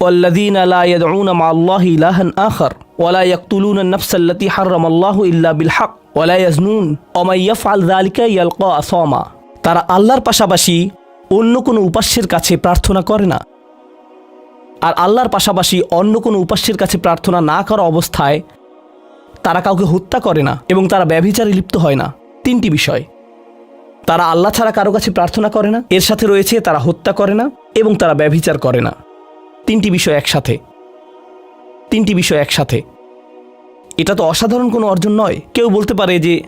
والذين لا يدعون مع الله إلها آخر ولا يقتلون النفس التي حرم الله إلا بالحق ولا يزنون ومن يفعل ذلك يلقى أثاما তারা আল্লাহর পাশাপাশি অন্য কোনো উপাস্যের কাছে প্রার্থনা করে না আর আল্লাহর পাশাপাশি অন্য কোনো উপাস্যের কাছে প্রার্থনা না করা অবস্থায় তারা কাউকে হত্যা করে না এবং তারা ব্যভিচারে লিপ্ত হয় না তিনটি বিষয় তারা আল্লাহ ছাড়া কারো কাছে প্রার্থনা করে না এর সাথে রয়েছে তারা হত্যা করে না এবং তারা ব্যভিচার করে না তিনটি বিষয় একসাথে। তিনটি বিষয় একসাথে। এটা তো অসাধারণ কোনো অর্জন নয়। কেউ বলতে পারে যে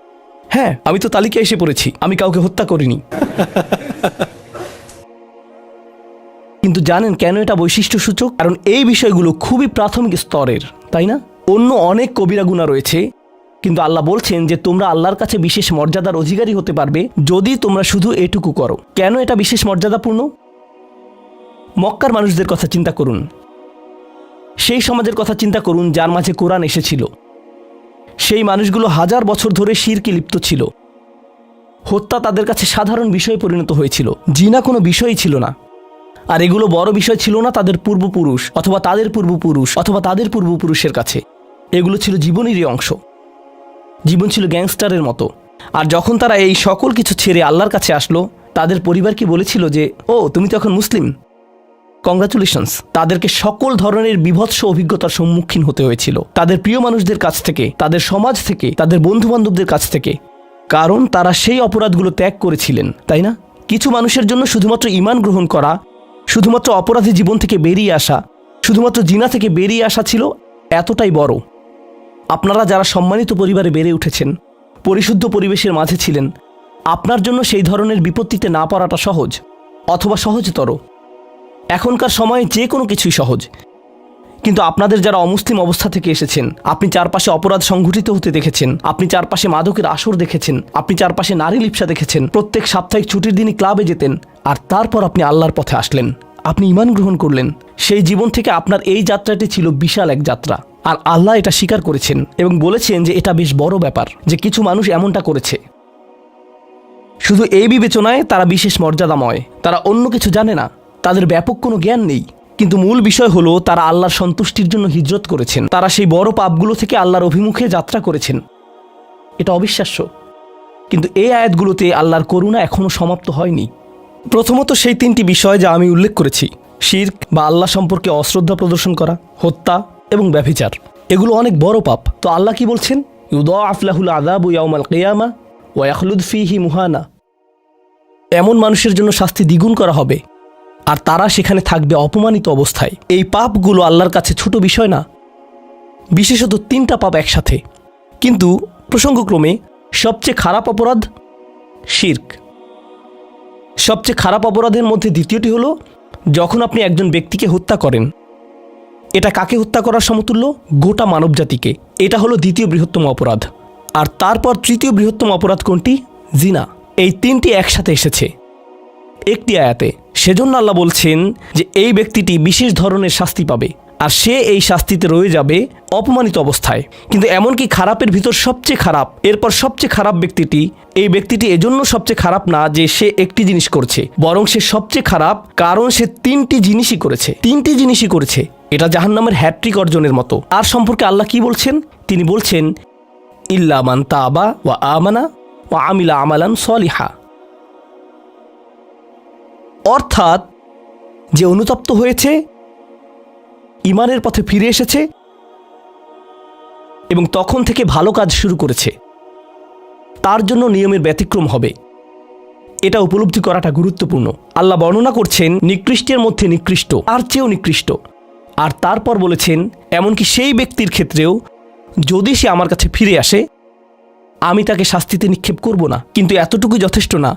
হ্যাঁ আমি তো তালিকায় এসে পড়েছি, আমি কাউকে হত্যা করিনি। কিন্তু জানেন কেন এটা বৈশিষ্ট্য সূচক কারণ এই বিষয়গুলো খুবই প্রাথমিক স্তরের, তাই না? অন্য অনেক কবিরা গুণা রয়েছে, কিন্তু আল্লাহ বলছেন যে, তোমরা আল্লাহর কাছে বিশেষ মর্যাদার অধিকারী হতে পারবে যদি তোমরা শুধু এটুকু করো। কেন এটা বিশেষ মর্যাদাপূর্ণ? মক্কার মানুষদের কথা চিন্তা করুন। সেই সমাজের কথা চিন্তা করুন যার মাঝে কোরআন এসেছিল। সেই মানুষগুলো হাজার বছর ধরে শিরকে লিপ্ত ছিল। হত্যা তাদের কাছে সাধারণ বিষয়ে পরিণত হয়েছিল। জিনা কোনো বিষয়ই ছিল না। আর এগুলো বড় বিষয় ছিল না তাদের পূর্বপুরুষ অথবা তাদের পূর্বপুরুষ অথবা তাদের পূর্বপুরুষের কাছে। এগুলো ছিল জীবনেরই অংশ। জীবন ছিল গ্যাংস্টারের মতো। আর যখন তারা এই সকল কিছু ছেড়ে আল্লাহর কাছে আসলো, তাদের পরিবার কি বলেছিল যে, ও, তুমি তো এখন মুসলিম? কংগ্রাচুলেশনস তাদেরকে সকল ধরনের বিভৎস অভিজ্ঞতার সম্মুখীন হতে হয়েছিল। তাদের প্রিয় মানুষদের কাছ থেকে, তাদের সমাজ থেকে, তাদের বন্ধু বান্ধবদের কাছ থেকে। কারণ তারা সেই অপরাধগুলো ত্যাগ করেছিলেন, তাই না? কিছু মানুষের জন্য শুধুমাত্র ইমান গ্রহণ করা, শুধুমাত্র অপরাধী জীবন থেকে বেরিয়ে আসা, শুধুমাত্র জিনা থেকে বেরিয়ে আসা ছিল এতটাই বড়। আপনারা যারা সম্মানিত পরিবারে বেড়ে উঠেছেন, পরিশুদ্ধ পরিবেশের মাঝে ছিলেন, আপনার জন্য সেই ধরনের বিপত্তিতে না পড়াটা সহজ, অথবা সহজতর। এখনকার সময়ে যে কোনো কিছুই সহজ। কিন্তু আপনাদের যারা অমুসলিম অবস্থা থেকে এসেছেন, আপনি চারপাশে অপরাধ সংঘটিত হতে দেখেছেন, আপনি চারপাশে মাদকের আসর দেখেছেন, আপনি চারপাশে নারী লিপসা দেখেছেন, প্রত্যেক সাপ্তাহিক ছুটির দিনই ক্লাবে যেতেন, আর তারপর আপনি আল্লাহর পথে আসলেন। আপনি ইমান গ্রহণ করলেন। সেই জীবন থেকে আপনার এই যাত্রাটি ছিল বিশাল এক যাত্রা। আর আল্লাহ এটা স্বীকার করেছেন এবং বলেছেন যে এটা বেশ বড় ব্যাপার যে কিছু মানুষ এমনটা করেছে। শুধু এই বিবেচনায় তারা বিশেষ মর্যাদাময়, তারা অন্য কিছু জানে না। তাদের ব্যাপক কোনো জ্ঞান নেই। কিন্তু মূল বিষয় হলো, তারা আল্লাহর সন্তুষ্টির জন্য হিজরত করেছেন। তারা সেই বড় পাপগুলো থেকে আল্লাহর অভিমুখে যাত্রা করেছেন। এটা অবিশ্বাস্য। কিন্তু এই আয়াতগুলোতে আল্লাহর করুণা এখনও সমাপ্ত হয়নি। প্রথমত সেই তিনটি বিষয় যা আমি উল্লেখ করেছি, শির্ক বা আল্লাহ সম্পর্কে অশ্রদ্ধা প্রদর্শন করা, হত্যা এবং ব্যভিচার। এগুলো অনেক বড় পাপ। তো আল্লাহ কি বলছেন? ইউদ আফলাহুল আদাবু ইয়াউমাল কেয়ামা ওয়াখলুদ ফিহি মুহানা। এমন মানুষের জন্য শাস্তি দ্বিগুণ করা হবে। আর তারা সেখানে থাকবে অপমানিত অবস্থায়। এই পাপগুলো আল্লাহর কাছে ছোট বিষয় না। বিশেষত তিনটা পাপ একসাথে। কিন্তু প্রসঙ্গক্রমে সবচেয়ে খারাপ অপরাধ শির্ক। সবচেয়ে খারাপ অপরাধের মধ্যে দ্বিতীয়টি হলো যখন আপনি একজন ব্যক্তিকে হত্যা করেন। এটা কাকে হত্যা করার সমতুল্য? গোটা মানবজাতিকে। এটা হলো দ্বিতীয় বৃহত্তম অপরাধ। আর তারপর তৃতীয় বৃহত্তম অপরাধ কোনটি? জিনা। এই তিনটি একসাথে এসেছে। একটি আয়াতে, সেজন্য আল্লাহ বলছেন যে এই ব্যক্তিটি বিশেষ ধরনের শাস্তি পাবে আর সে এই শাস্তিতে রয়ে যাবে অপমানিত অবস্থায়। কিন্তু এমনকি খারাপের ভিতর সবচেয়ে খারাপ, এরপর সবচেয়ে খারাপ ব্যক্তিটি, এই ব্যক্তিটি এজন্য সবচেয়ে খারাপ না যে সে একটি জিনিস করছে, বরং সে সবচেয়ে খারাপ কারণ সে তিনটি জিনিসই করেছে। তিনটি জিনিসই করেছে, এটা জাহান্নামের হ্যাট্রিক অর্জনের মতো। আর সম্পর্কে আল্লাহ কি বলছেন? তিনি বলছেন, ইল্লা মান তাবা ওয়া আমানা ওয়া আমিলা আমালান সলিহা। অর্থাৎ যে অনুতপ্ত হয়েছে ইমানের পথে ফিরে এসেছে এবং তখন থেকে ভালো কাজ শুরু করেছে। তার জন্য নিয়মের ব্যতিক্রম হবে। এটা উপলব্ধি করাটা গুরুত্বপূর্ণ। আল্লাহ বর্ণনা করছেন, নিকৃষ্টের মধ্যে নিকৃষ্ট আর চেয়েও নিকৃষ্ট। আর তারপর বলেছেন, এমনকি সেই ব্যক্তির ক্ষেত্রেও যদি সে আমার কাছে ফিরে আসে, আমি তাকে শাস্তিতে নিক্ষেপ করব না। কিন্তু এতটুকু যথেষ্ট না।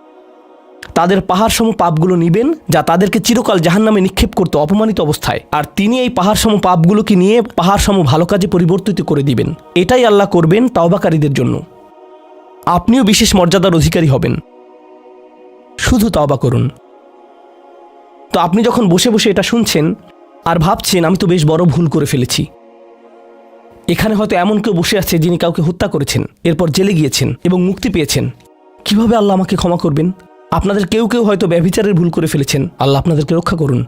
তাদের পাহাড় সম পাপগুলো নিবেন, যা তাদেরকে চিরকাল জাহান্নামে নিক্ষেপ করতে অপমানিত অবস্থায়। আর তিনি এই পাহাড় সম পাপগুলোকে নিয়ে পাহাড় সম ভালো কাজে পরিবর্তিত করে দিবেন। এটাই আল্লাহ করবেন তাওবাকারীদের জন্য। আপনিও বিশেষ মর্যাদার অধিকারী হবেন। শুধু তাওবা করুন। তো আপনি যখন বসে বসে এটা শুনছেন আর ভাবছেন, আমি তো বেশ বড় ভুল করে ফেলেছি। এখানে হয়তো এমন কেউ বসে আছে যিনি কাউকে হত্যা করেছেন, এরপর জেলে গিয়েছেন এবং মুক্তি পেয়েছেন। কীভাবে আল্লাহ আমাকে ক্ষমা করবেন? আপনাদের কেউ কেউ হয়তো ব্যভিচারের ভুল করে ফেলেছেন। আল্লাহ আপনাদেরকে রক্ষা করুন।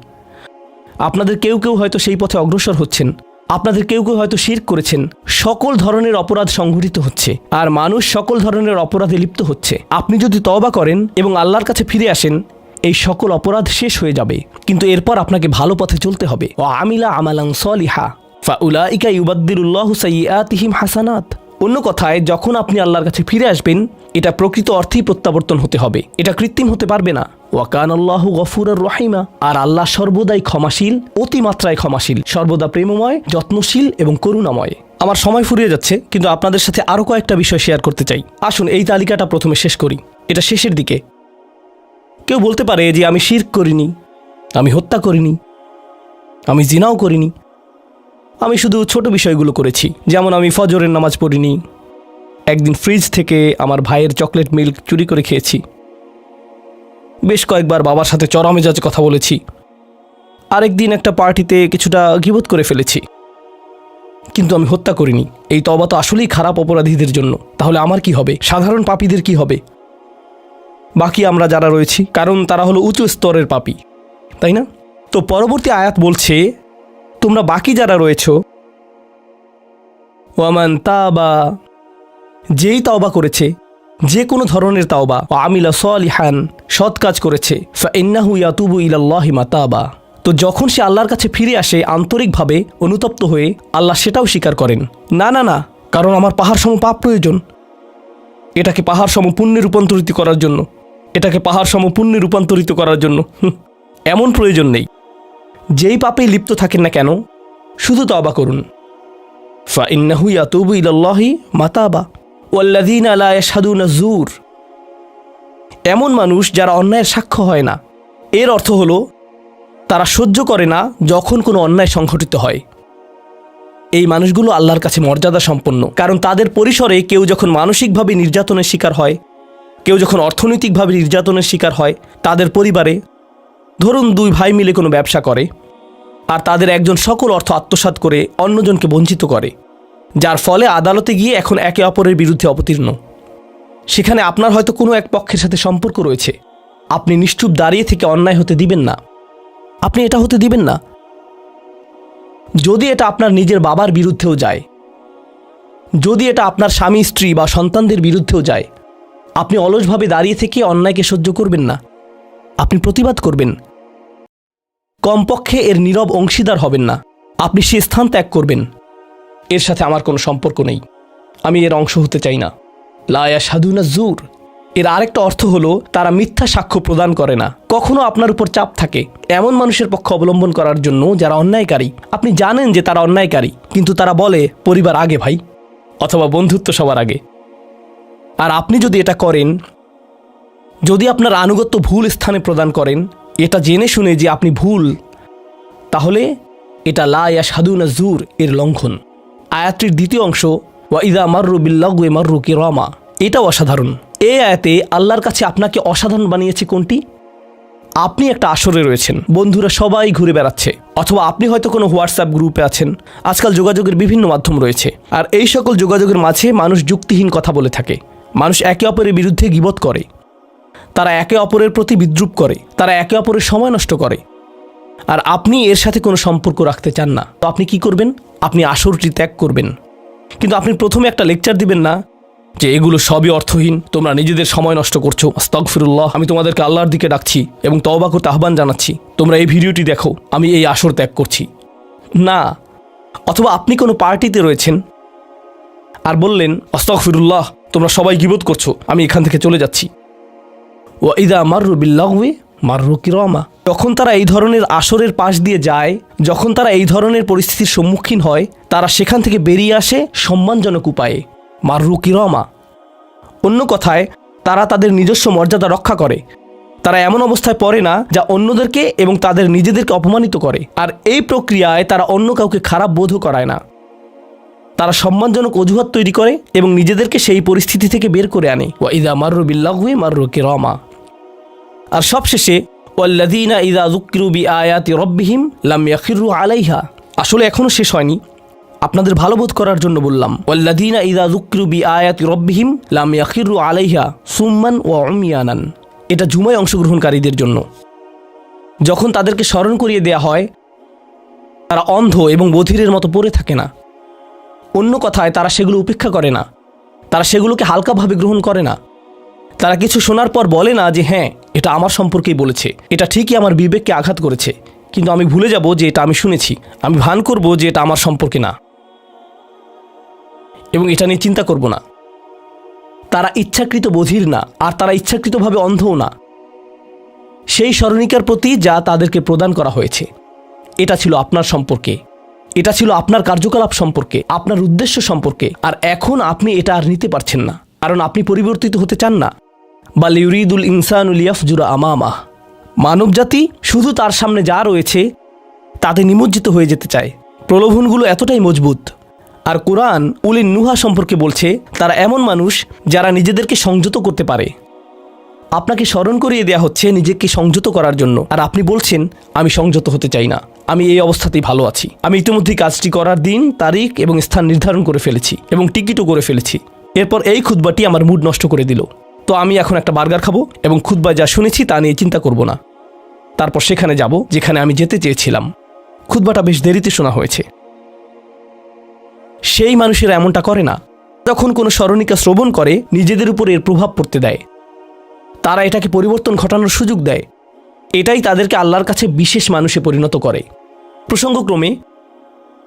আপনাদের কেউ কেউ হয়তো সেই পথে অগ্রসর হচ্ছেন। আপনাদের কেউ কেউ হয়তো শির করেছেন। সকল ধরনের অপরাধ সংঘটিত হচ্ছে। আর মানুষ সকল ধরনের অপরাধে লিপ্ত হচ্ছে। আপনি যদি তওবা করেন এবং আল্লাহর কাছে ফিরে আসেন, এই সকল অপরাধ শেষ হয়ে যাবে। কিন্তু এরপর আপনাকে ভালো পথে চলতে হবে। ও আমিলা আমালাং সলিহা। ফাউলাইকা ইউবাদ্দিরুল্লাহ সাইয়াতিহিম হাসানাত। অন্য কথায়, যখন আপনি আল্লাহর কাছে ফিরে আসবেন, এটা প্রকৃত অর্থেই প্রত্যাবর্তন হতে হবে। এটা কৃত্রিম হতে পারবে না। ওয়াকান আল্লাহ গফুর রহিমা। আর আল্লাহ সর্বদাই ক্ষমাশীল, অতিমাত্রায় ক্ষমাশীল, সর্বদা প্রেমময়, যত্নশীল এবং করুণাময়। আমার সময় ফুরিয়ে যাচ্ছে, কিন্তু আপনাদের সাথে আরও কয়েকটা বিষয় শেয়ার করতে চাই। আসুন, এই তালিকাটা প্রথমে শেষ করি। এটা শেষের দিকে। কেউ বলতে পারে যে, আমি শির্ক করিনি, আমি হত্যা করিনি, আমি জিনাও করিনি। আমি শুধু ছোট বিষয়গুলো করেছি। যেমন আমি ফজরের নামাজ পড়িনি। একদিন ফ্রিজ থেকে আমার ভাইয়ের চকলেট মিল্ক চুরি করে খেয়েছি। বেশ কয়েকবার বাবার সাথে চড়া মেজাজে কথা বলেছি। আরেকদিন একটা পার্টিতে কিছুটা গিবোধ করে ফেলেছি। কিন্তু আমি হত্যা করিনি। এই তবা তো আসলেই খারাপ অপরাধীদের জন্য। তাহলে আমার কি হবে? সাধারণ পাপীদের কি হবে? বাকি আমরা যারা রয়েছি, কারণ তারা হলো উঁচু স্তরের পাপী। তাই না? তো পরবর্তী আয়াত বলছে তোমরা বাকি যারা রয়েছ, ওয়ামান তাবা, যেই তাওবা করেছে, যে কোনো ধরনের তাওবা ও আমিলা সলিহান, সৎ কাজ করেছে ইয়াতুবু ইলাল্লাহি মাতাবা। তো যখন সে আল্লাহর কাছে ফিরে আসে আন্তরিকভাবে অনুতপ্ত হয়ে, আল্লাহ সেটাও স্বীকার করেন। না না না, কারণ আমার পাহাড় সম পাপ প্রয়োজন। এটাকে পাহাড় সম পুণ্যে রূপান্তরিত করার জন্য। এটাকে পাহাড় সম পুণ্যে রূপান্তরিত করার জন্য। এমন প্রয়োজন নেই। যেই পাপে লিপ্ত থাকেন না কেন, শুধু তবা করুন। মাতাবা। ওয়াল্লাযীনা লা ইয়াশহাদুনা জুর এমন মানুষ যারা অন্যায়ের সাক্ষ্য হয় না। এর অর্থ হলো, তারা সহ্য করে না যখন কোনো অন্যায় সংঘটিত হয়। এই মানুষগুলো আল্লাহর কাছে মর্যাদা সম্পন্ন। কারণ তাদের পরিসরে কেউ যখন মানসিকভাবে নির্যাতনের শিকার হয়, কেউ যখন অর্থনৈতিকভাবে নির্যাতনের শিকার হয়, তাদের পরিবারে ধরুন দুই ভাই মিলে কোনো ব্যবসা করে, আর তাদের একজন সকল অর্থ আত্মসাৎ করে অন্যজনকে বঞ্চিত করে, যার ফলে আদালতে গিয়ে এখন একে অপরের বিরুদ্ধে অবতীর্ণ। সেখানে আপনার হয়তো কোনো এক পক্ষের সাথে সম্পর্ক রয়েছে। আপনি নিশ্চুপ দাঁড়িয়ে থেকে অন্যায় হতে দিবেন না। আপনি এটা হতে দিবেন না। যদি এটা আপনার নিজের বাবার বিরুদ্ধেও যায়, যদি এটা আপনার স্বামী, স্ত্রী বা সন্তানদের বিরুদ্ধেও যায়, আপনি অলসভাবে দাঁড়িয়ে থেকে অন্যায়কে সহ্য করবেন না। আপনি প্রতিবাদ করবেন। কমপক্ষে এর নীরব অংশীদার হবেন না। আপনি সে স্থান ত্যাগ করবেন। এর সাথে আমার কোনো সম্পর্ক নেই। আমি এর অংশ হতে চাই না। লায়া সাধুনা জুর এর আরেকটা অর্থ হলো, তারা মিথ্যা সাক্ষ্য প্রদান করে না। কখনো আপনার উপর চাপ থাকে। এমন মানুষের পক্ষ অবলম্বন করার জন্য যারা অন্যায়কারী। আপনি জানেন যে তারা অন্যায়কারী, কিন্তু তারা বলে, পরিবার আগে ভাই। অথবা বন্ধুত্ব সবার আগে। আর আপনি যদি এটা করেন যদি আপনার আনুগত্য ভুল স্থানে প্রদান করেন, এটা জেনে শুনে যে আপনি ভুল, তাহলে এটা লা ইয়া সাদুনা জুর এর লঙ্ঘন। আয়াতটির দ্বিতীয় অংশ, ওয়া ইদা মার্রু বিল্লাগুয়ে মার্রু কি রমা এটাও অসাধারণ। এই আয়াতে আল্লাহর কাছে আপনাকে অসাধারণ বানিয়েছে কোনটি? আপনি একটা আসরে রয়েছেন, বন্ধুরা সবাই ঘুরে বেড়াচ্ছে, অথবা আপনি হয়তো কোনো হোয়াটসঅ্যাপ গ্রুপে আছেন, আজকাল যোগাযোগের বিভিন্ন মাধ্যম রয়েছে। আর এই সকল যোগাযোগের মাঝে মানুষ যুক্তিহীন কথা বলে থাকে, মানুষ একে অপরের বিরুদ্ধে গিবত করে। তারা একে অপরের প্রতি বিদ্রুপ করে, তারা একে অপরের সময় নষ্ট করে। আর আপনি এর সাথে কোনো সম্পর্ক রাখতে চান না। তো আপনি কি করবেন? আপনি আসরটি ত্যাগ করবেন। কিন্তু আপনি প্রথমে একটা লেকচার দিবেন না যে এগুলো সবই অর্থহীন, তোমরা নিজেদের সময় নষ্ট করছ। আস্তাগফিরুল্লাহ, আমি তোমাদেরকে আল্লাহর দিকে ডাকছি এবং তওবা করতে আহ্বান জানাচ্ছি। তোমরা এই ভিডিওটি দেখো, আমি এই আসর ত্যাগ করছি। না, অথবা আপনি কোনো পার্টিতে রয়েছেন আর বললেন অস্তফিরুল্লাহ তোমরা সবাই গিবোধ করছ, আমি এখান থেকে চলে যাচ্ছি। ও ইদা মার্রু বিল্লাহবে মার্রু কিরমা। যখন তারা এই ধরনের আসরের পাশ দিয়ে যায়, যখন তারা এই ধরনের পরিস্থিতির সম্মুখীন হয়, তারা সেখান থেকে বেরিয়ে আসে সম্মানজনক উপায়ে, মার্রু কিরমা। অন্য কথায়, তারা তাদের নিজস্ব মর্যাদা রক্ষা করে। তারা এমন অবস্থায় পড়ে না যা অন্যদেরকে এবং তাদের নিজেদেরকে অপমানিত করে। আর এই প্রক্রিয়ায় তারা অন্য কাউকে খারাপ বোধও করায় না। তারা সম্মানজনক অজুহাত তৈরি করে এবং নিজেদেরকে সেই পরিস্থিতি থেকে বের করে আনে। ওয়া ইদা মার্রু বিল্লাহুয়ে মার্রু কিরমা। আর সবশেষে ওয়াল্লাদিনা ইদা জুক্কিরু বি আয়াতি রব্বিহিম লাম ইয়াখিরু আলাইহা। আসলে এখনও শেষ হয়নি। আপনাদের ভালো বোধ করার জন্য বললাম ওয়াল্লাদিনা ইদা জুক্কিরু বি আয়াতি রব্বিহিম লাম ইয়াখিরু আলাইহা সুম্মান ও অমিয়ানান এটা জুমায় অংশগ্রহণকারীদের জন্য। যখন তাদেরকে স্মরণ করিয়ে দেয়া হয়, তারা অন্ধ এবং বধিরের মতো পড়ে থাকে না। অন্য কথায়, তারা সেগুলো উপেক্ষা করে না। তারা সেগুলোকে হালকাভাবে গ্রহণ করে না। তারা কিছু শোনার পর বলে না যে হ্যাঁ এটা আমার সম্পর্কেই বলেছে। এটা ঠিকই আমার বিবেককে আঘাত করেছে। কিন্তু আমি ভুলে যাব যে এটা আমি শুনেছি। আমি ভান করব যে এটা আমার সম্পর্কে না। এবং এটা নিয়ে চিন্তা করব না। তারা ইচ্ছাকৃত বধির না, আর তারা ইচ্ছাকৃতভাবে অন্ধও না। সেই স্মরণিকার প্রতি যা তাদেরকে প্রদান করা হয়েছে। এটা ছিল আপনার সম্পর্কে। এটা ছিল আপনার কার্যকলাপ সম্পর্কে, আপনার উদ্দেশ্য সম্পর্কে। আর এখন আপনি এটা আর নিতে পারছেন না। কারণ আপনি পরিবর্তিত হতে চান না। বা লিউরিদুল ইনসানুল ইয়াফজুরা আমামা। মানবজাতি শুধু তার সামনে যা রয়েছে, তাতে নিমজ্জিত হয়ে যেতে চায়। প্রলোভনগুলো এতটাই মজবুত। আর কোরআন উলিন নুহা সম্পর্কে বলছে, তারা এমন মানুষ যারা নিজেদেরকে সংযত করতে পারে। আপনাকে স্মরণ করিয়ে দেয়া হচ্ছে নিজেকে সংযত করার জন্য। আর আপনি বলছেন, আমি সংযত হতে চাই না। আমি এই অবস্থাতেই ভালো আছি। আমি ইতিমধ্যেই কাজটি করার দিন, তারিখ এবং স্থান নির্ধারণ করে ফেলেছি এবং টিকিটও করে ফেলেছি। এরপর এই খুতবাটি আমার মুড নষ্ট করে দিল। তো আমি এখন একটা বার্গার খাব এবং খুতবায় যা শুনেছি তা নিয়ে চিন্তা করব না। তারপর সেখানে যাব, যেখানে আমি যেতে চেয়েছিলাম। খুতবাটা বেশ দেরিতে শোনা হয়েছে। সেই মানুষেরা এমনটা করে না। যখন কোনো স্মরণিকা শ্রবণ করে, নিজেদের উপর এর প্রভাব পড়তে দেয়। তারা এটাকে পরিবর্তন ঘটানোর সুযোগ দেয়। এটাই তাদেরকে আল্লাহর কাছে বিশেষ মানুষে পরিণত করে। প্রসঙ্গক্রমে,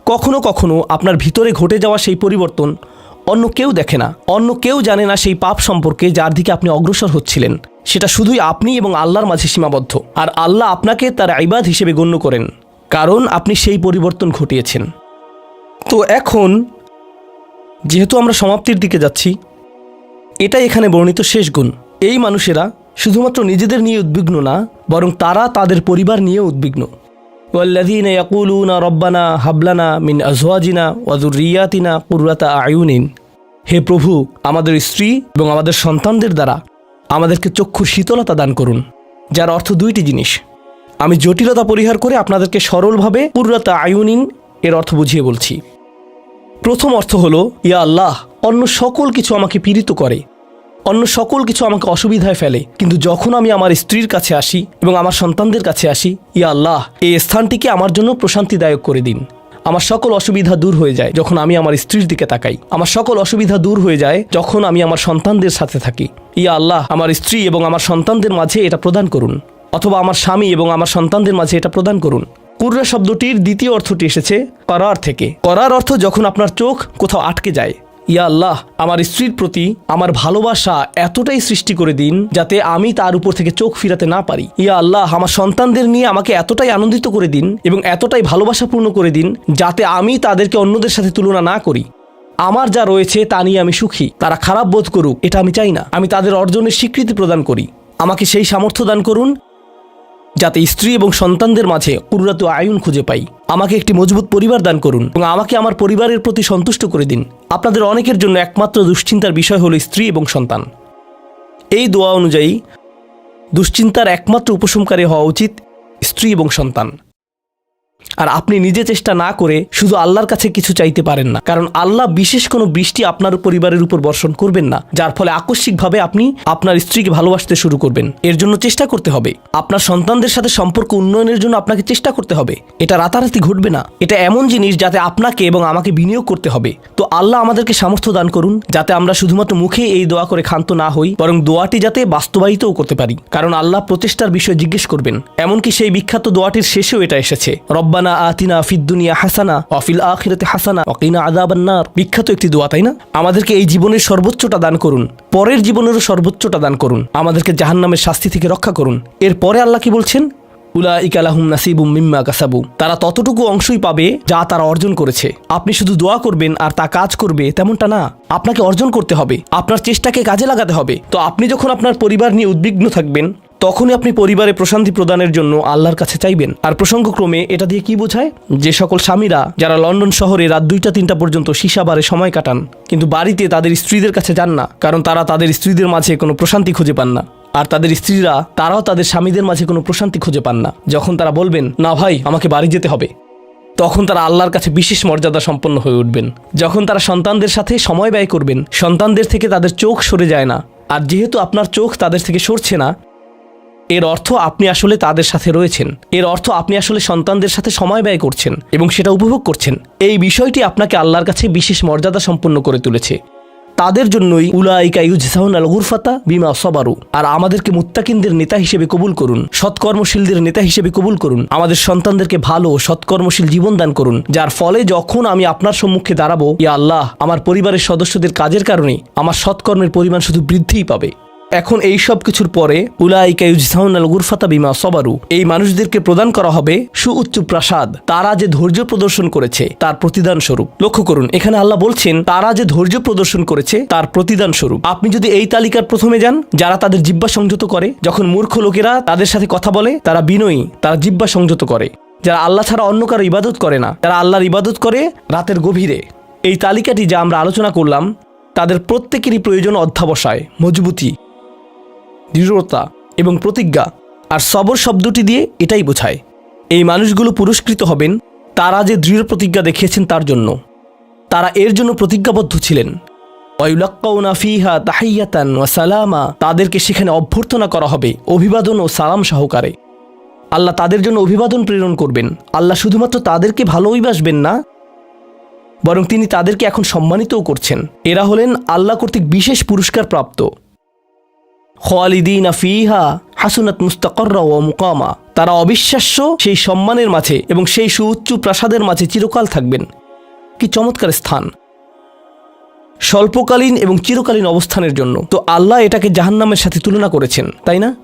কখনো কখনো আপনার ভিতরে ঘটে যাওয়া সেই পরিবর্তন অন্য কেউ দেখে না, অন্য কেউ জানে না সেই পাপ সম্পর্কে যার দিকে আপনি অগ্রসর হচ্ছিলেন। সেটা শুধুই আপনি এবং আল্লাহর মাঝে সীমাবদ্ধ, আর আল্লাহ আপনাকে তার আইবাদ হিসেবে গণ্য করেন, কারণ আপনি সেই পরিবর্তন ঘটিয়েছেন। তো এখন, যেহেতু আমরা সমাপ্তির দিকে যাচ্ছি, এটাই এখানে বর্ণিত শেষ গুণ। এই মানুষেরা শুধুমাত্র নিজেদের নিয়ে উদ্বিগ্ন না, বরং তারা তাদের পরিবার নিয়ে উদ্বিগ্ন। ওয়াল্লাযীনা ইয়াকুলুনা রব্বানা হাবলানা মিন আজওয়াজিনা ওয়া যুররিয়াতিনা কুররাতা আয়ুনিন হে প্রভু, আমাদের স্ত্রী এবং আমাদের সন্তানদের দ্বারা আমাদেরকে চক্ষুর শীতলতা দান করুন, যার অর্থ দুইটি জিনিস। আমি জটিলতা পরিহার করে আপনাদেরকে সরলভাবে কুররাতা আয়ুনিন এর অর্থ বুঝিয়ে বলছি। প্রথম অর্থ হলো, ইয়া আল্লাহ, অন্য সকল কিছু আমাকে পীড়িত করে। অন্য সকল কিছু আমাকে অসুবিধায় ফেলে। কিন্তু যখন আমি আমার স্ত্রীর কাছে আসি এবং আমার সন্তানদের কাছে আসি, ইয়া আল্লাহ, এই স্থানটিকে আমার জন্য প্রশান্তিদায়ক করে দিন। আমার সকল অসুবিধা দূর হয়ে যায় যখন আমি আমার স্ত্রীর দিকে তাকাই। আমার সকল অসুবিধা দূর হয়ে যায় যখন আমি আমার সন্তানদের সাথে থাকি। ইয়া আল্লাহ, আমার স্ত্রী এবং আমার সন্তানদের মাঝে এটা প্রদান করুন। অথবা আমার স্বামী এবং আমার সন্তানদের মাঝে এটা প্রদান করুন। কুর্রা শব্দটির দ্বিতীয় অর্থটি এসেছে, করার থেকে। করার অর্থ যখন আপনার চোখ কোথাও আটকে যায় ইয়া আল্লাহ, আমার স্ত্রীর প্রতি আমার ভালোবাসা এতটাই সৃষ্টি করে দিন যাতে আমি তার উপর থেকে চোখ ফিরাতে না পারি। ইয়া আল্লাহ, আমার সন্তানদের নিয়ে আমাকে এতটাই আনন্দিত করে দিন এবং এতটাই ভালোবাসাপূর্ণ করে দিন যাতে আমি তাদেরকে অন্যদের সাথে তুলনা না করি। আমার যা রয়েছে তা নিয়ে আমি সুখী। তারা খারাপ বোধ করুক, এটা আমি চাই না। আমি তাদের অর্জনের স্বীকৃতি প্রদান করি। আমাকে সেই সামর্থ্য দান করুন যাতে স্ত্রী এবং সন্তানদের মাঝে কুরুরাত আয়ুন খুঁজে পাই। আমাকে একটি মজবুত পরিবার দান করুন এবং আমাকে আমার পরিবারের প্রতি সন্তুষ্ট করে দিন। আপনাদের অনেকের জন্য একমাত্র দুশ্চিন্তার বিষয় হলো স্ত্রী এবং সন্তান। এই দোয়া অনুযায়ী, দুশ্চিন্তার একমাত্র উপশমকারী হওয়া উচিত স্ত্রী এবং সন্তান। আর আপনি নিজে চেষ্টা না করে শুধু আল্লাহর কাছে কিছু চাইতে পারেন না। কারণ আল্লাহ বিশেষ কোনো বৃষ্টি আপনার পরিবারের উপর বর্ষণ করবেন না, যার ফলে আকস্মিকভাবে আপনি আপনার স্ত্রীকে ভালোবাসতে শুরু করবেন। এর জন্য চেষ্টা করতে হবে। আপনার সন্তানদের সাথে সম্পর্ক উন্নয়নের জন্য আপনাকে চেষ্টা করতে হবে। এটা রাতারাতি ঘটবে না। এটা এমন জিনিস যাতে আপনাকে এবং আমাকে বিনিয়োগ করতে হবে। তো আল্লাহ আমাদেরকে সামর্থ্য দান করুন, যাতে আমরা শুধুমাত্র মুখে এই দোয়া করে ক্ষান্ত না হই, বরং দোয়াটি যাতে বাস্তবায়িতও করতে পারি। কারণ আল্লাহ প্রচেষ্টার বিষয়ে জিজ্ঞেস করবেন। এমনকি সেই বিখ্যাত দোয়াটির শেষেও এটা এসেছে। রব্বা রব্বানা আতিনা ফিদ দুনিয়া হাসানা অফিল আখিরাতে হাসানা অকিনা আদাবান্নার বিখ্যাত একটি দোয়া, তাই না? আমাদেরকে এই জীবনের সর্বোচ্চটা দান করুন। পরের জীবনেরও সর্বোচ্চটা দান করুন। আমাদেরকে জাহান্নামের শাস্তি থেকে রক্ষা করুন। এরপরে আল্লাহ কি বলছেন? উলা ইকালাহুম নাসিবুম মিম্মা কাসাবু। তারা ততটুকু অংশই পাবে যা তারা অর্জন করেছে। আপনি শুধু দোয়া করবেন আর তা কাজ করবে তেমনটা না। আপনাকে অর্জন করতে হবে। আপনার চেষ্টাকে কাজে লাগাতে হবে। তো আপনি যখন আপনার পরিবার নিয়ে উদ্বিগ্ন থাকবেন তখনই আপনি পরিবারে প্রশান্তি প্রদানের জন্য আল্লাহর কাছে চাইবেন। আর প্রসঙ্গক্রমে এটা দিয়ে কি বোঝায়? যে সকল স্বামীরা যারা লন্ডন শহরে রাত দুইটা তিনটা পর্যন্ত সীসাবারে সময় কাটান, কিন্তু বাড়িতে তাদের স্ত্রীদের কাছে যান না, কারণ তারা তাদের স্ত্রীদের মাঝে কোনো প্রশান্তি খুঁজে পান না। আর তাদের স্ত্রীরা, তারাও তাদের স্বামীদের মাঝে কোনো প্রশান্তি খুঁজে পান না। যখন তারা বলবেন, না ভাই, আমাকে বাড়ি যেতে হবে। তখন তারা আল্লাহর কাছে বিশেষ মর্যাদা সম্পন্ন হয়ে উঠবেন। যখন তারা সন্তানদের সাথে সময় ব্যয় করবেন, সন্তানদের থেকে তাদের চোখ সরে যায় না। আর যেহেতু আপনার চোখ তাদের থেকে সরছে না এর অর্থ আপনি আসলে তাদের সাথে রয়েছেন। এর অর্থ আপনি আসলে সন্তানদের সাথে সময় ব্যয় করছেন এবং সেটা উপভোগ করছেন। এই বিষয়টি আপনাকে আল্লাহর কাছে বিশেষ মর্যাদা সম্পন্ন করে তুলেছে। তাদের জন্যই উলাইকা ইউজসাউন আল গুরফাতা বিমা সবারু। আর আমাদেরকে মুত্তাকিনদের নেতা হিসেবে কবুল করুন, সৎকর্মশীলদের নেতা হিসেবে কবুল করুন, আমাদের সন্তানদেরকে ভালো সৎকর্মশীল জীবন দান করুন, যার ফলে যখন আমি আপনার সম্মুখে দাঁড়াবো, ইয়া আল্লাহ, আমার পরিবারের সদস্যদের কাজের কারণে আমার সৎকর্মের পরিমাণ শুধু বৃদ্ধিই পাবে। এখন এই সব কিছুর পরে উলাইকা ইউজসাউন আল গুরফাতা বিমা সবারু। এই মানুষদেরকে প্রদান করা হবে সুউচ্চ প্রাসাদ। তারা যে ধৈর্য প্রদর্শন করেছে, তার প্রতিদান স্বরূপ। লক্ষ্য করুন, এখানে আল্লাহ বলছেন, তারা যে ধৈর্য প্রদর্শন করেছে, তার প্রতিদান স্বরূপ। আপনি যদি এই তালিকার প্রথমে যান, যারা তাদের জিব্বা সংযত করে, যখন মূর্খ লোকেরা তাদের সাথে কথা বলে, তারা বিনয়ী, তারা জিব্বা সংযত করে। যারা আল্লাহ ছাড়া অন্য কারও ইবাদত করে না, তারা আল্লাহর ইবাদত করে রাতের গভীরে। এই তালিকাটি যা আমরা আলোচনা করলাম, তাদের প্রত্যেকেরই প্রয়োজন অধ্যাবসায়, মজবুতি। দৃঢ়তা এবং প্রতিজ্ঞা আর সবর শব্দটি দিয়ে এটাই বোঝায়। এই মানুষগুলো পুরস্কৃত হবেন, তারা যে দৃঢ় প্রতিজ্ঞা দেখিয়েছেন তার জন্য। তারা এর জন্য প্রতিজ্ঞাবদ্ধ ছিলেন। ফিহা তাহিয়াতান ওয়া সালামা, তাদেরকে সেখানে অভ্যর্থনা করা হবে অভিবাদন ও সালাম সহকারে। আল্লাহ তাদের জন্য অভিবাদন প্রেরণ করবেন। আল্লাহ শুধুমাত্র তাদেরকে ভালোইবাসবেন না, বরং তিনি তাদেরকে এখন সম্মানিতও করছেন। এরা হলেন আল্লাহ কর্তৃক বিশেষ পুরস্কার প্রাপ্ত খালিদিনা ফিহা হাসুনাত মুস্তাকররা ও মুকামা। তারা অবিশ্বাস্য সেই সম্মানের মাঝে এবং সেই সুউচ্চ প্রাসাদের মাঝে চিরকাল থাকবেন। কি চমৎকার স্থান। স্বল্পকালীন এবং চিরকালীন অবস্থানের জন্য। তো আল্লাহ এটাকে জাহান্নামের সাথে তুলনা করেছেন, তাই না?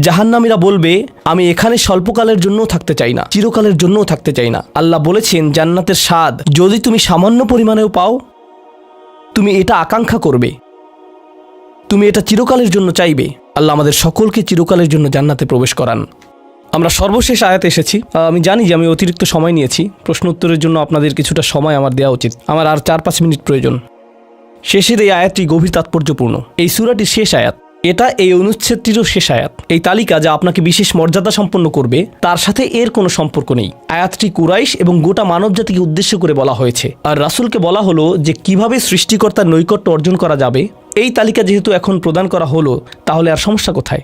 জাহান্নামীরা বলবে, আমি এখানে স্বল্পকালের জন্যও থাকতে চাই না, চিরকালের জন্যও থাকতে চাই না। আল্লাহ বলেছেন, জান্নাতের স্বাদ যদি তুমি সামান্য পরিমাণেও পাও, তুমি এটা আকাঙ্ক্ষা করবে। তুমি এটা চিরকালের জন্য চাইবে। আল্লাহ আমাদের সকলকে চিরকালের জন্য জান্নাতে প্রবেশ করান। আমরা সর্বশেষ আয়াতে এসেছি। আমি জানি যে আমি অতিরিক্ত সময় নিয়েছি। প্রশ্ন উত্তরের জন্য আপনাদের কিছুটা সময় আমার দেওয়া উচিত। আমার আর চার পাঁচ মিনিট প্রয়োজন। শেষের এই আয়াতটি গভীর তাৎপর্যপূর্ণ। এই সুরাটি শেষ আয়াত। এটা এই অনুচ্ছেদটিরও শেষ আয়াত। এই তালিকা যা আপনাকে বিশেষ মর্যাদা সম্পন্ন করবে, তার সাথে এর কোনো সম্পর্ক নেই। আয়াতটি কুরাইশ এবং গোটা মানবজাতিকে উদ্দেশ্য করে বলা হয়েছে। আর রাসূলকে বলা হলো যে কীভাবে সৃষ্টিকর্তার নৈকট্য অর্জন করা যাবে, এই তালিকা যেহেতু এখন প্রদান করা হলো, তাহলে আর সমস্যা কোথায়?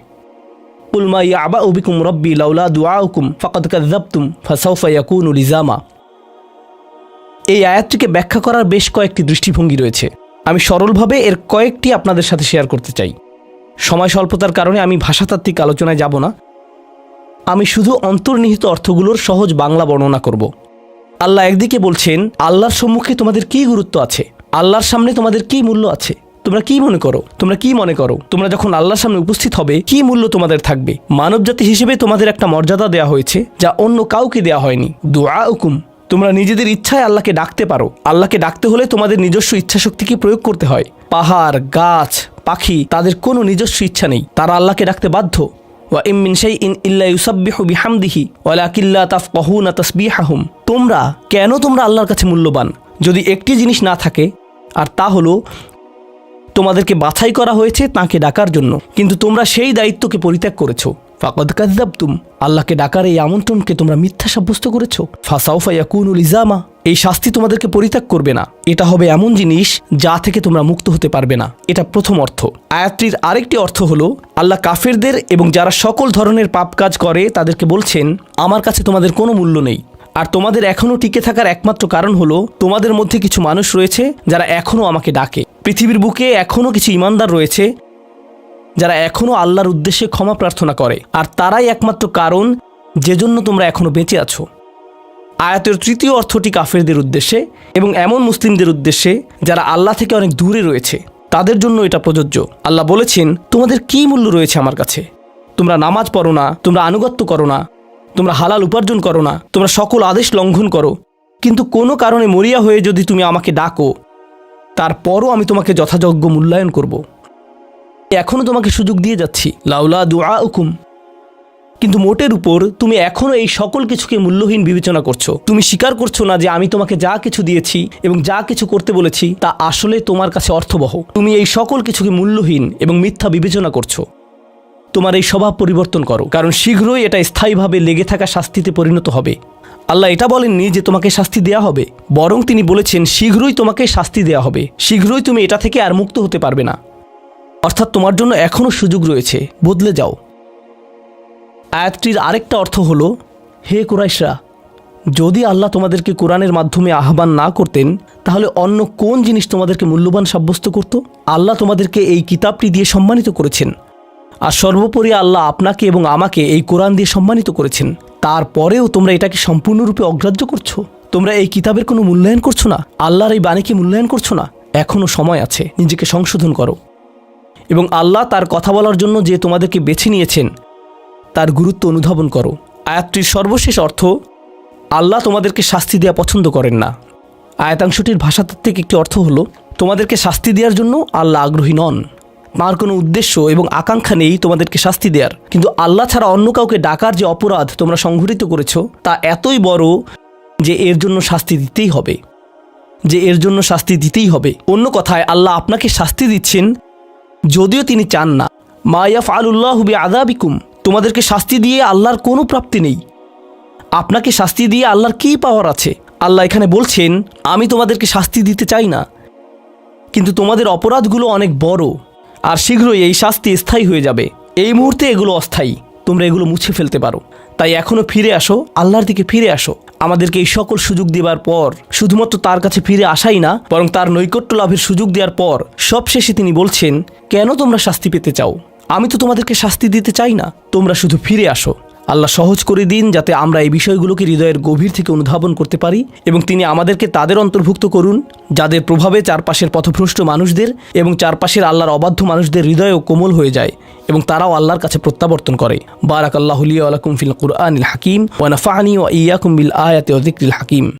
উলমা ইয়াবা উবিকুম রব্বি লাউলা দুআউকুম ফাকাদ কাযাবতুম ফাসাউফা ইয়াকুনু লিজামা। এই আয়াতটিকে ব্যাখ্যা করার বেশ কয়েকটি দৃষ্টিভঙ্গি রয়েছে। আমি সরলভাবে এর কয়েকটি আপনাদের সাথে শেয়ার করতে চাই। সময় স্বল্পতার কারণে আমি ভাষাতাত্ত্বিক আলোচনায় যাব না। আমি শুধু অন্তর্নিহিত অর্থগুলোর সহজ বাংলা বর্ণনা করব। আল্লাহ একদিকে বলছেন, আল্লাহর সম্মুখে তোমাদের কি গুরুত্ব আছে? আল্লাহর সামনে তোমাদের কি মূল্য আছে? তোমরা কি মনে করো? তোমরা কি মনে করো? তোমরা যখন আল্লাহর সামনে উপস্থিত হবে, কি মূল্য তোমাদের থাকবে? মানবজাতি হিসেবে তোমাদের একটা মর্যাদা দেওয়া হয়েছে, যা অন্য কাউকে দেওয়া হয়নি। দোয়া হুকুম তোমরা নিজেদের ইচ্ছায় আল্লাহকে ডাকতে পারো। আল্লাহকে ডাকতে হলে তোমাদের নিজস্ব ইচ্ছাশক্তিকে প্রয়োগ করতে হয়। পাহাড়, গাছ পাখি তাদের কোনো নিজস্ব ইচ্ছা নেই। তারা আল্লাহকে ডাকতে বাধ্য। ওয়া ইমিন সেই ইন ইল্লা ইউসাব্বিহু বিহামদিহি ওয়ালাকিল্লা তাফকাহুনা তাসবিহাহুম। তোমরা কেন তোমরা আল্লাহর কাছে মূল্যবান? যদি একটি জিনিস না থাকে, আর তা হলো তোমাদেরকে বাছাই করা হয়েছে তাকে ডাকার জন্য। কিন্তু তোমরা সেই দায়িত্বকে পরিত্যাগ করেছ। ফাকদ কাজ্জাবতুম আল্লাহকে ডাকার এই আমন্ত্রণকে তোমরা মিথ্যা সাব্যস্ত করেছ। ফাসাউফা ইয়াকুনুল ইজামা, এই শাস্তি তোমাদেরকে পরিত্যাগ করবে না। এটা হবে এমন জিনিস যা থেকে তোমরা মুক্ত হতে পারবে না। এটা প্রথম অর্থ। আয়াতটির আরেকটি অর্থ হলো, আল্লাহ কাফেরদের এবং যারা সকল ধরনের পাপ কাজ করে, তাদেরকে বলছেন, আমার কাছে তোমাদের কোনো মূল্য নেই। আর তোমাদের এখনও টিকে থাকার একমাত্র কারণ হলো, তোমাদের মধ্যে কিছু মানুষ রয়েছে যারা এখনও আমাকে ডাকে। পৃথিবীর বুকে এখনও কিছু ইমানদার রয়েছে যারা এখনও আল্লাহর উদ্দেশ্যে ক্ষমা প্রার্থনা করে, আর তারাই একমাত্র কারণ যে জন্য তোমরা এখনও বেঁচে আছো। আয়াতের তৃতীয় অর্থটি কাফেরদের উদ্দেশ্যে এবং এমন মুসলিমদের উদ্দেশ্যে যারা আল্লাহ থেকে অনেক দূরে রয়েছে, তাদের জন্য এটা প্রযোজ্য। আল্লাহ বলেছেন, তোমাদের কী মূল্য রয়েছে আমার কাছে? তোমরা নামাজ পড়ো না, তোমরা আনুগত্য করো না, তোমরা হালাল উপার্জন করো না, তোমরা সকল আদেশ লঙ্ঘন করো। কিন্তু কোনো কারণে মরিয়া হয়ে যদি তুমি আমাকে ডাকো, তারপরও আমি তোমাকে যথাযোগ্য মূল্যায়ন করব। এখনও তোমাকে সুযোগ দিয়ে যাচ্ছি। লাউলা দুআ হুকুম কিন্তু মোটের উপর তুমি এখনও এই সকল কিছুকে মূল্যহীন বিবেচনা করছ। তুমি স্বীকার করছ না যে আমি তোমাকে যা কিছু দিয়েছি এবং যা কিছু করতে বলেছি, তা আসলে তোমার কাছে অর্থবহ। তুমি এই সকল কিছুকে মূল্যহীন এবং মিথ্যা বিবেচনা করছ। তোমার এই স্বভাব পরিবর্তন করো, কারণ শীঘ্রই এটা স্থায়ীভাবে লেগে থাকা শাস্তিতে পরিণত হবে। আল্লাহ এটা বলেননি যে তোমাকে শাস্তি দেয়া হবে। বরং তিনি বলেছেন, শীঘ্রই তোমাকে শাস্তি দেয়া হবে। শীঘ্রই তুমি এটা থেকে আর মুক্ত হতে পারবে না। অর্থাৎ তোমার জন্য এখনও সুযোগ রয়েছে। বদলে যাও। আয়াতটির আরেকটা অর্থ হলো, হে কুরাইশরা, যদি আল্লাহ তোমাদেরকে কোরআনের মাধ্যমে আহ্বান না করতেন, তাহলে অন্য কোন জিনিস তোমাদেরকে মূল্যবান সাব্যস্ত করত? আল্লাহ তোমাদেরকে এই কিতাবটি দিয়ে সম্মানিত করেছেন। আর সর্বোপরি আল্লাহ আপনাকে এবং আমাকে এই কোরআন দিয়ে সম্মানিত করেছেন। তারপরেও তোমরা এটাকে সম্পূর্ণরূপে অগ্রাহ্য করছ। তোমরা এই কিতাবের কোনো মূল্যায়ন করছ না। আল্লাহর এই বাণীকে মূল্যায়ন করছ না। এখনও সময় আছে। নিজেকে সংশোধন করো। এবং আল্লাহ তার কথা বলার জন্য যে তোমাদেরকে বেছে নিয়েছেন, তার গুরুত্ব অনুধাবন করো। আয়াতটির সর্বশেষ অর্থ, আল্লাহ তোমাদেরকে শাস্তি দেওয়া পছন্দ করেন না। আয়াতাংশটির ভাষাতাত্ত্বিক একটি অর্থ হলো, তোমাদেরকে শাস্তি দেওয়ার জন্য আল্লাহ আগ্রহী নন। তাঁর কোনো উদ্দেশ্য এবং আকাঙ্ক্ষা নেই তোমাদেরকে শাস্তি দেওয়ার কিন্তু আল্লাহ ছাড়া অন্য কাউকে ডাকার যে অপরাধ তোমরা সংঘটিত করেছ, তা এতই বড় যে এর জন্য শাস্তি দিতেই হবে। যে এর জন্য শাস্তি দিতেই হবে। অন্য কথায়, আল্লাহ আপনাকে শাস্তি দিচ্ছেন যদিও তিনি চান না। মায়াফ আলুল্লাহ হুবি আদাবিকুম তোমাদেরকে শাস্তি দিয়ে আল্লাহর কোনো প্রাপ্তি নেই। আপনাকে শাস্তি দিয়ে আল্লাহর কী পাওয়ার আছে? আল্লাহ এখানে বলছেন, আমি তোমাদেরকে শাস্তি দিতে চাই না। কিন্তু তোমাদের অপরাধগুলো অনেক বড়, আর শীঘ্রই এই শাস্তি স্থায়ী হয়ে যাবে। এই মুহূর্তে এগুলো অস্থায়ী, তোমরা এগুলো মুছে ফেলতে পারো। তাই এখনও ফিরে আসো, আল্লাহর দিকে ফিরে আসো। আমাদেরকে এই সকল সুযোগ দেওয়ার পর, শুধুমাত্র তার কাছে ফিরে আসাই না, বরং তার নৈকট্য লাভের সুযোগ দেওয়ার পর, সবশেষে তিনি বলছেন, কেন তোমরা শাস্তি পেতে চাও? আমি তো তোমাদেরকে শাস্তি দিতে চাই না। তোমরা শুধু ফিরে আসো। আল্লাহ সহজ করে দিন যাতে আমরা এই বিষয়গুলোকে হৃদয়ের গভীর থেকে অনুধাবন করতে পারি এবং তিনি আমাদেরকে তাদের অন্তর্ভুক্ত করুন, যাদের প্রভাবে চারপাশের পথভ্রষ্ট মানুষদের এবং চারপাশের আল্লাহর অবাধ্য মানুষদের হৃদয়ও কোমল হয়ে যায় এবং তারাও আল্লাহর কাছে প্রত্যাবর্তন করে। বারাক আলাকুম ফিল কুরআনিল হাকিম ওয়ানাফানি ও ইয়াকুম বিল আয়াতে হাকিম।